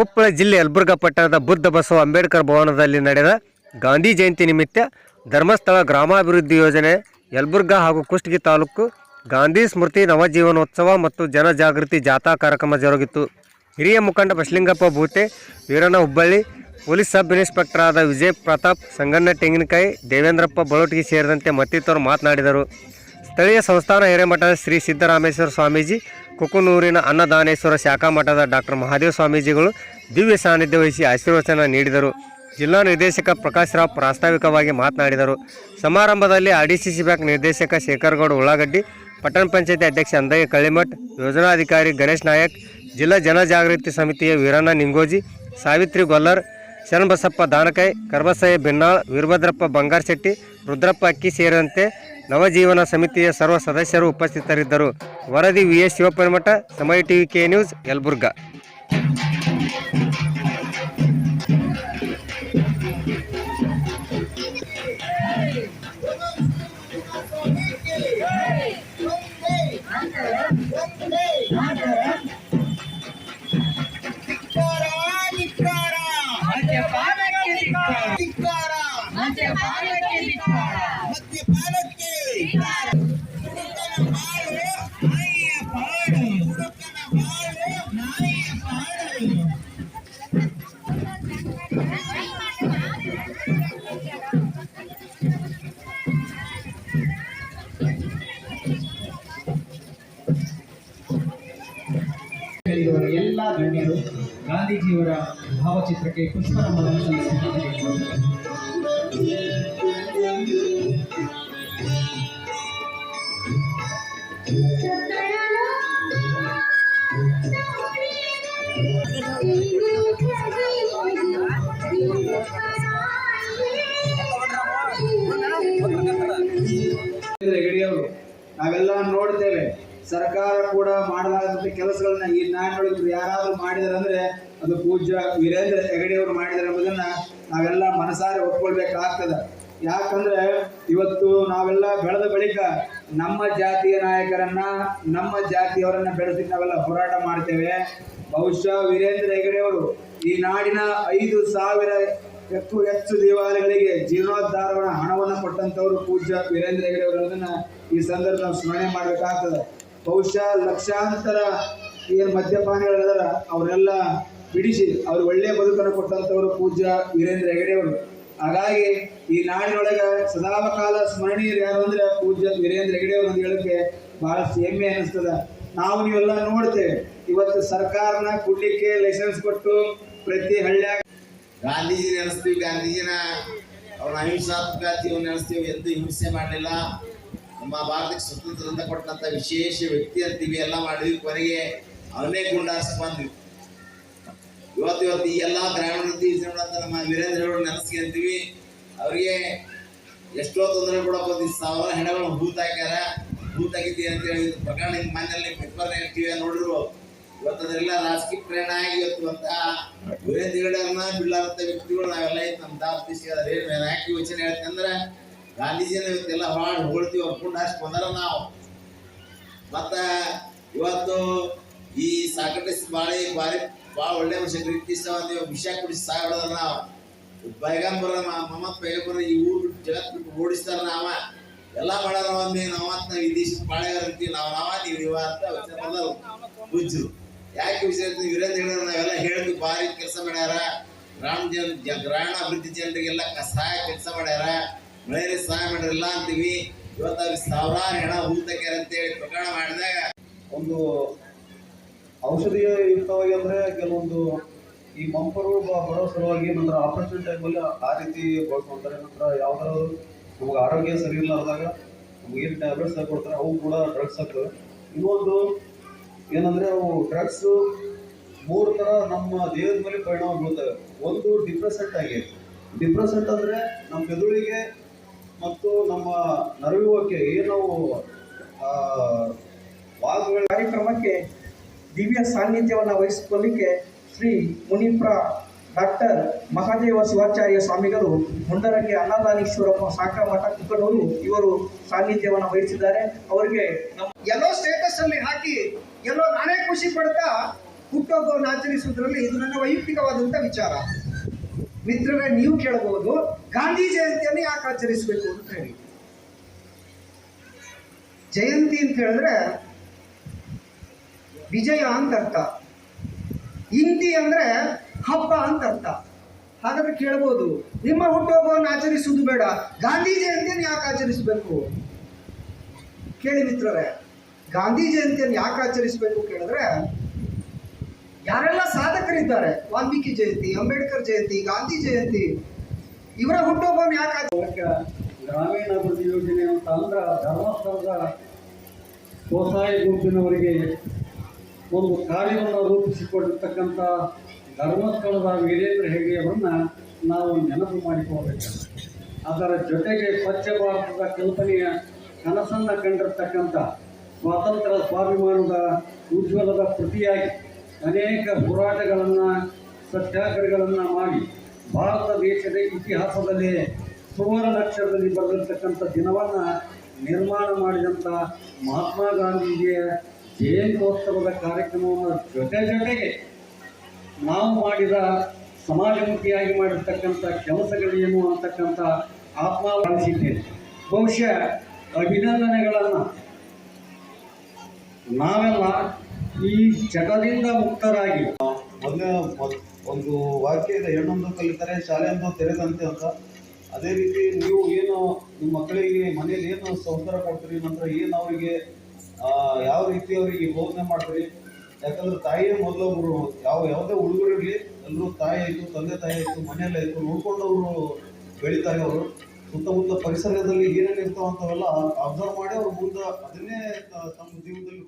ಕೊಪ್ಪಳ ಜಿಲ್ಲೆ ಯಲಬುರ್ಗಾ ಪಟ್ಟಣದ ಬುದ್ಧ ಬಸವ ಅಂಬೇಡ್ಕರ್ ಭವನದಲ್ಲಿ ನಡೆದ ಗಾಂಧಿ ಜಯಂತಿ ನಿಮಿತ್ತ ಧರ್ಮಸ್ಥಳ ಗ್ರಾಮಾಭಿವೃದ್ಧಿ ಯೋಜನೆ, ಯಲಬುರ್ಗಾ ಹಾಗೂ ಕುಷ್ಟಗಿ ತಾಲೂಕು ಗಾಂಧಿ ಸ್ಮೃತಿ ನವಜೀವನೋತ್ಸವ ಮತ್ತು ಜನಜಾಗೃತಿ ಜಾಥಾ ಕಾರ್ಯಕ್ರಮ ಜರುಗಿತು. ಹಿರಿಯ ಮುಖಂಡ Basalingappa Bhute, Veeranna Hubballi, police sub inspector ಆದ ವಿಜಯ್ ಪ್ರತಾಪ್, ಸಂಗಣ್ಣ ತೆಂಗಿನಕಾಯಿ, ದೇವೇಂದ್ರಪ್ಪ ಬಳೋಟಿಗೆ ಸೇರಿದಂತೆ ಮತ್ತಿತರರು ಮಾತನಾಡಿದರು. ಸ್ಥಳೀಯ ಸಂಸ್ಥಾನ ಹಿರೇಮಠದ ಶ್ರೀ ಸಿದ್ದರಾಮೇಶ್ವರ ಸ್ವಾಮೀಜಿ ಕುಕುನೂರಿನ ಅನ್ನದಾನೇಶ್ವರ ಶಾಖಾ ಮಠದ ಡಾಕ್ಟರ್ ಮಹಾದೇವ ಸ್ವಾಮೀಜಿಗಳು ದಿವ್ಯ ಸಾನ್ನಿಧ್ಯ ವಹಿಸಿ ಆಶೀರ್ವಚನ ನೀಡಿದರು. ಜಿಲ್ಲಾ ನಿರ್ದೇಶಕ ಪ್ರಕಾಶ್ ರಾವ್ ಪ್ರಾಸ್ತಾವಿಕವಾಗಿ ಮಾತನಾಡಿದರು. ಸಮಾರಂಭದಲ್ಲಿ ಆರ್ಡಿಸಿಸಿ ಬ್ಯಾಂಕ್ ನಿರ್ದೇಶಕ ಶೇಖರ್ಗೌಡ ಉಳ್ಳಾಗಡ್ಡಿ, ಪಟ್ಟಣ ಪಂಚಾಯತಿ ಅಧ್ಯಕ್ಷ ಅಂದಯ್ಯ ಕಳಿಮಠ್ ಯೋಜನಾಧಿಕಾರಿ ಗಣೇಶ್ ನಾಯಕ್, ಜಿಲ್ಲಾ ಜನಜಾಗೃತಿ ಸಮಿತಿಯ ವೀರಣ್ಣ ನಿಂಗೋಜಿ, ಸಾವಿತ್ರಿ ಗೊಲ್ಲರ್, ಶರಣಬಸಪ್ಪ ದಾನಕೈ, ಕರ್ಬಸಯ್ಯ ಬೆನ್ನಾಳ್, ವೀರಭದ್ರಪ್ಪ ಬಂಗಾರಶೆಟ್ಟಿ, ರುದ್ರಪ್ಪ ಅಕ್ಕಿ ಸೇರಿದಂತೆ ನವಜೀವನ ಸಮಿತಿಯ ಸರ್ವ ಸದಸ್ಯರು ಉಪಸ್ಥಿತರಿದ್ದರು. ವರದಿ ವಿ ಎಸ್ ಶಿವಪರಿಮಠ ಸಮಯ ಟಿವಿ ಕೆ ನ್ಯೂಸ್ ಯಲಬುರ್ಗಾ. ಕರೆಯುವ ಎಲ್ಲ ಗಣ್ಯರು ಗಾಂಧೀಜಿಯವರ ಭಾವಚಿತ್ರಕ್ಕೆ ಪುಷ್ಪ ಹೆಗಡಿಯವರು ನಾವೆಲ್ಲ ನೋಡ್ತೇವೆ. ಸರ್ಕಾರ ಕೂಡ ಮಾಡಲಾಗದಂತ ಕೆಲಸಗಳನ್ನ ಈ ನಾಡಿನೊಳಗೆ ಯಾರಾದ್ರೂ ಮಾಡಿದಾರೆ ಅದು ಪೂಜ್ಯ ವೀರೇಂದ್ರ ಹೆಗಡೆಯವರು ಮಾಡಿದಾರೆ ಎಂಬುದನ್ನ ನಾವೆಲ್ಲ ಮನಸಾರೆ ಒಪ್ಕೊಳ್ಬೇಕಾಗ್ತದ. ಯಾಕಂದ್ರೆ ಇವತ್ತು ನಾವೆಲ್ಲ ಬೆಳೆದ ಬಳಿಕ ನಮ್ಮ ಜಾತಿಯ ನಾಯಕರನ್ನ, ನಮ್ಮ ಜಾತಿಯವರನ್ನ ಬೆಳೆಸಿ ನಾವೆಲ್ಲ ಹೋರಾಟ ಮಾಡ್ತೇವೆ. ಬಹುಶಃ ವೀರೇಂದ್ರ ಹೆಗಡೆಯವರು ಈ ನಾಡಿನ ಐದು ಸಾವಿರ ಹೆಚ್ಚು ಹೆಚ್ಚು ದೇವಾಲಯಗಳಿಗೆ ಜೀರ್ಣೋದ್ಧಾರವನ್ನ ಹಣವನ್ನು ಕೊಟ್ಟಂತವರು ಪೂಜ್ಯ ವೀರೇಂದ್ರ ಹೆಗಡೆ ಅವರನ್ನ ಈ ಸಂದರ್ಭ ನಾವು ಸ್ಮರಣೆ ಮಾಡ್ಬೇಕಾಗ್ತದೆ. ಬಹುಶಃ ಲಕ್ಷಾಂತರ ಏನು ಮದ್ಯಪಾನಿಗಳಿದಾರ ಅವರೆಲ್ಲ ಬಿಡಿಸಿ ಅವ್ರು ಒಳ್ಳೆಯ ಬದುಕನ್ನು ಕೊಟ್ಟಂತವರು ಪೂಜ್ಯ ವೀರೇಂದ್ರ ಹೆಗಡೆಯವರು ಹಾಗಾಗಿ ಈ ನಾಡಿನೊಳಗೆ ಸದಾಕಾಲ ಸ್ಮರಣೀಯರು ಯಾರು ಅಂದ್ರೆ ಪೂಜ್ಯ ವೀರೇಂದ್ರ ಹೆಗಡೆಯವರು ಅಂತ ಹೇಳಕ್ಕೆ ಭಾಳಷ್ಟು ಹೆಮ್ಮೆ ಅನಿಸ್ತದ ನಾವು ನೀವೆಲ್ಲ ನೋಡ್ತೇವೆ. ಇವತ್ತು ಸರ್ಕಾರನ ಕುಡ್ಲಿಕ್ಕೆ ಲೈಸೆನ್ಸ್ ಕೊಟ್ಟು ಪ್ರತಿ ಹಳ್ಳಿಯಾಗ ಗಾಂಧೀಜಿ ನೆನೆಸ್ತೀವಿ, ಗಾಂಧೀಜಿನ ಅವ್ರನ್ನ ಅಹಿಂಸಾತ್ಮಕ ಜೀವನ ನೆನೆಸ್ತೀವಿ, ಎಂದು ಹಿಂಸೆ ಮಾಡಲಿಲ್ಲ. ನಮ್ಮ ಭಾರತಕ್ಕೆ ಸ್ವತಂತ್ರದಿಂದ ಕೊಟ್ಟಂತ ವಿಶೇಷ ವ್ಯಕ್ತಿ ಅಂತೀವಿ ಎಲ್ಲ ಮಾಡಿದ್ವಿ ಕೊನೆಗೆ ಅವನೇ ಗುಂಡಾರಿಸಿ ಬಂದ್ವಿ. ಇವತ್ತು ಇವತ್ತು ಈ ಎಲ್ಲ ಗ್ರಾಮೀಣ ನಮ್ಮ ವೀರೇಂದ್ರ ಅವರು ನೆನೆಸ್ಕೊಂತೀವಿ ಅವ್ರಿಗೆ ಎಷ್ಟೋ ತೊಂದರೆ ಕೂಡ ಬಂದಿ ಸಾವಿರ ಹೆಣಗಳು ಭೂತ ಹಾಕ್ಯಾರ. ಹೂತ್ ಹಾಕಿದ್ದೀವಿ ಅಂತ ಇದು ಪ್ರಕರಣ ನಿಮ್ಮ ಮನೆಯಲ್ಲಿ ಪೇಪರ್ ಹೇಳ್ತೀವಿ ನೋಡಿದ್ರು. ಇವತ್ತು ಅದೆಲ್ಲ ರಾಜಕೀಯ ಪ್ರೇರಣೆ ಇವತ್ತು ಅಂತ ವೀರೇಂದ್ರ ಬಿಡ್ಲಾರಂತ ವ್ಯಕ್ತಿಗಳು ನಾವೆಲ್ಲ ನಮ್ಮ ದಾರ್ ಏನು ಯಾಕೆ ಯೋಚನೆ ಹೇಳ್ತೀನಿ ಅಂದ್ರೆ ಗಾಂಧೀಜಿನ ಇವತ್ತೆಲ್ಲ ಹಾಡು ಹೊಳ್ತೀವಿ ಹೊರ್ಕೊಂಡು ಅಷ್ಟು ಬಂದಾರ ನಾವು. ಮತ್ತು ಇವತ್ತು ಈ ಸಾಕಟೆಸ್ ಬಾಳಿ ಬಾರಿ ಭಾಳ ಒಳ್ಳೆ ರೀತಿಸ ಒಂದು ವಿಷ ಕುಡಿಸಿ ಸಾಯ್ಬಿಡೋದ್ರ ನಾವು. ಪೈಗಂಬರ ಮಮ್ಮತ್ ಬೈಗಂಬರ ಈ ಊರು ಜಗತ್ತು ಜಗತ್ ಬಿಟ್ಟು ಓಡಿಸ್ತಾರ ನಾವ. ಎಲ್ಲ ಮಾಡ್ಯಾರ ಒಂದೇ ನಾವತ್ ನಾವು ಈ ದೇಶದ ಬಾಳೆಗಾರ ಇರ್ತೀವಿ ನಾವು, ನಾವ ನೀವು ಇವ ಅಂತ ವಚನ ಬಂದವು. ಬುಜ್ಜು. ಯಾಕೆ ವಿಷಯ ವಿರೋಧ ಹೇಳಿದ್ರೆ ನಾವೆಲ್ಲ ಹೇಳಿದ್ವಿ ಭಾರಿ ಕೆಲಸ ಮಾಡ್ಯಾರ. ಗ್ರಾಮ ಜನ ಗ್ರಾಮೀಣ ಅಭಿವೃದ್ಧಿ ಜನರಿಗೆಲ್ಲ ಕಸಾಯ ಕೆಲಸ ಮಾಡ್ಯಾರ. ಸಹಾಯ ಮಾಡಿರಲ್ಲ ಅಂತೀವಿ. ಇವತ್ತು ಅವ್ರಿಗೆ ಸಾವಿರಾರು ಹೆಣ ಅಂತ ಹೇಳಿ ಪ್ರಕರಣ ಮಾಡಿದಾಗ ಒಂದು ಔಷಧಿ ಯುಕ್ತವಾಗಿ ಅಂದ್ರೆ ಕೆಲವೊಂದು ಈ ಮಂಪರು ಬರೋ ಸಲುವಾಗಿ ನಂತರ ಆಪರೇಷನ್ ಟೈಮಲ್ಲಿ ಆ ರೀತಿ ಬಳಸ್ಕೊಂತಾರೆ. ನಂತರ ಯಾವ್ದಾದ್ರು ನಮಗೆ ಆರೋಗ್ಯ ಸರಿ ಇರ್ಲಾರ್ದಾಗ ನಮ್ಗೆ ಏನು ಟ್ಯಾಬ್ಲೆಟ್ಸ್ ಕೊಡ್ತಾರೆ, ಅವು ಕೂಡ ಡ್ರಗ್ಸ್ ಹಾಕ್ತವೆ. ಇನ್ನೊಂದು ಏನಂದ್ರೆ ಅವು ಡ್ರಗ್ಸು ಮೂರು ಥರ ನಮ್ಮ ದೇಹದ ಮೇಲೆ ಪರಿಣಾಮ ಬೀಳ್ತವೆ. ಒಂದು ಡಿಪ್ರೆಸೆಂಟ್ ಆಗಿ. ಡಿಪ್ರೆಸೆಂಟ್ ಅಂದ್ರೆ ನಮ್ಮ ಮೆದುಳಿಗೆ ಮತ್ತು ನಮ್ಮ ನರವಿವಕ್ಕೆ ಏನು ಆ, ವಾಗ್ಗಳ ಕಾರ್ಯಕ್ರಮಕ್ಕೆ ದಿವ್ಯ ಸಾನ್ನಿಧ್ಯವನ್ನು ವಹಿಸಿಕೊಳ್ಳಿಕ್ಕೆ ಶ್ರೀ ಮುನಿಪ್ರ ಡಾಕ್ಟರ್ ಮಹಾದೇವ ಶಿವಾಚಾರ್ಯ ಸ್ವಾಮಿಗಳು ಮುಂಡರಗೆ ಅನ್ನದಾನೀಶ್ವರಪ್ಪ ಸಾಕಾ ಮಠ ಕುಕ್ಕನೂರು ಇವರು ಸಾನ್ನಿಧ್ಯವನ್ನು ವಹಿಸಿದ್ದಾರೆ. ಅವರಿಗೆ ಎಲ್ಲೋ ಸ್ಟೇಟಸ್ ಅಲ್ಲಿ ಹಾಕಿ ಎಲ್ಲೋ ನಾನೇ ಖುಷಿ ಪಡ್ತಾ ಹುಟ್ಟುಹಬ್ಬವನ್ನು ಆಚರಿಸುವುದರಲ್ಲಿ ಇದು ನನ್ನ ವೈಯಕ್ತಿಕವಾದಂಥ ವಿಚಾರ. ಮಿತ್ರರೇ, ನೀವು ಕೇಳಬಹುದು, ಗಾಂಧಿ ಜಯಂತಿಯನ್ನು ಯಾಕೆ ಆಚರಿಸಬೇಕು ಅಂತ ಹೇಳಿ. ಜಯಂತಿ ಅಂತ ಹೇಳಿದ್ರೆ ವಿಜಯ ಅಂತ ಅರ್ಥ. ಇಂತಿ ಅಂದ್ರೆ ಹಬ್ಬ ಅಂತ ಅರ್ಥ. ಹಾಗಾದ್ರೆ ಕೇಳ್ಬೋದು ನಿಮ್ಮ ಹುಟ್ಟುಹಬ್ಬವನ್ನು ಆಚರಿಸುವುದು ಬೇಡ, ಗಾಂಧಿ ಜಯಂತಿಯನ್ನು ಯಾಕೆ ಆಚರಿಸಬೇಕು? ಕೇಳಿ ಮಿತ್ರರೇ, ಗಾಂಧಿ ಜಯಂತಿಯನ್ನು ಯಾಕೆ ಆಚರಿಸಬೇಕು ಕೇಳಿದ್ರೆ ಯಾರೆಲ್ಲ ಸಾಧಕರಿದ್ದಾರೆ, ವಾಲ್ಮೀಕಿ ಜಯಂತಿ, ಅಂಬೇಡ್ಕರ್ ಜಯಂತಿ, ಗಾಂಧಿ ಜಯಂತಿ, ಇವರ ಹುಟ್ಟುಹಬ್ಬವನ್ನು ಯಾಕೆ ಗ್ರಾಮೀಣಾಭಿವೃದ್ಧಿ ಯೋಜನೆ ಅಂತ ಅಂದ್ರೆ ಧರ್ಮಸ್ಥಳದ ಸ್ವಸಹಾಯ ಗುಂಪಿನವರಿಗೆ ಒಂದು ಕಾರ್ಯವನ್ನು ರೂಪಿಸಿಕೊಂಡಿರ್ತಕ್ಕಂಥ ಧರ್ಮಸ್ಥಳದ ವೀರೇಂದ್ರ ಹೇಗೆ ಅವರನ್ನ ನಾವು ನೆನಪು ಮಾಡಿಕೊಳ್ಬೇಕು. ಅದರ ಜೊತೆಗೆ ಸ್ವಚ್ಛ ಭಾರತದ ಕಲ್ಪನೆಯ ಕನಸನ್ನು ಕಂಡಿರ್ತಕ್ಕಂಥ ಸ್ವಾತಂತ್ರ್ಯ ಸ್ವಾಭಿಮಾನದ ಉಜ್ವಲದ ಪ್ರತಿಯಾಗಿ ಅನೇಕ ಹೋರಾಟಗಳನ್ನು, ಸತ್ಯಾಗ್ರಹಗಳನ್ನು ಮಾಡಿ ಭಾರತ ದೇಶದ ಇತಿಹಾಸದಲ್ಲಿ ಸುವರ್ಣಾಕ್ಷರದಲ್ಲಿ ಬರೆದಿರ್ತಕ್ಕಂಥ ದಿನವನ್ನು ನಿರ್ಮಾಣ ಮಾಡಿದಂಥ ಮಹಾತ್ಮ ಗಾಂಧೀಜಿಯ ಜಯಂತ್ಯೋತ್ಸವದ ಕಾರ್ಯಕ್ರಮವನ್ನು ಜೊತೆ ಜೊತೆಗೆ ನಾವು ಮಾಡಿದ ಸಮಾಜಮುಖಿಯಾಗಿ ಮಾಡಿರ್ತಕ್ಕಂಥ ಕೆಲಸಗಳೇನು ಅಂತಕ್ಕಂಥ ಆತ್ಮ ಬಳಸಿದ್ದೇನೆ ಬಹುಶಃ ಅಭಿನಂದನೆಗಳನ್ನು ನಾವೆಲ್ಲ ಈ ಚಟದಿಂದ ಮುಕ್ತರಾಗಿ. ಮೊದಲೇ ಒಂದು ವಾಕ್ಯದ ಹೆಣ್ಣೊಂದು ಕಲಿತಾರೆ, ಶಾಲೆಯೊಂದು ತೆರೆದಂತೆ ಅಂತ. ಅದೇ ರೀತಿ ನೀವು ಏನು ನಿಮ್ಮ ಮಕ್ಕಳಿಗೆ ಮನೇಲಿ ಏನು ಸಂಸ್ಕಾರ ಕೊಡ್ತೀರಿ, ನಂತರ ಏನು ಅವರಿಗೆ ಯಾವ ರೀತಿ ಅವರಿಗೆ ಬೋಧನೆ ಮಾಡ್ತೀರಿ? ಯಾಕಂದ್ರೆ ತಾಯಿಯೇ ಮೊದಲೊಬ್ರು ಯಾವ, ಯಾವುದೇ ಹುಡುಗರು ಇರಲಿ, ಎಲ್ಲರೂ ತಾಯಿ ಆಯಿತು, ತಂದೆ ತಾಯಿ ಆಯಿತು, ಮನೆಯಲ್ಲೇ ಆಯಿತು, ನೋಡ್ಕೊಂಡು ಅವರು ಬೆಳಿತಾರೆ ಅವರು. ಸುತ್ತಮುತ್ತ ಪರಿಸರದಲ್ಲಿ ಏನೇನು ಇರ್ತಾವ ಅಂತವೆಲ್ಲ ಅಬ್ಸರ್ವ್ ಮಾಡಿ ಅವ್ರು ಮುಂದೆ ಅದನ್ನೇ ತಮ್ಮ ಜೀವನದಲ್ಲಿ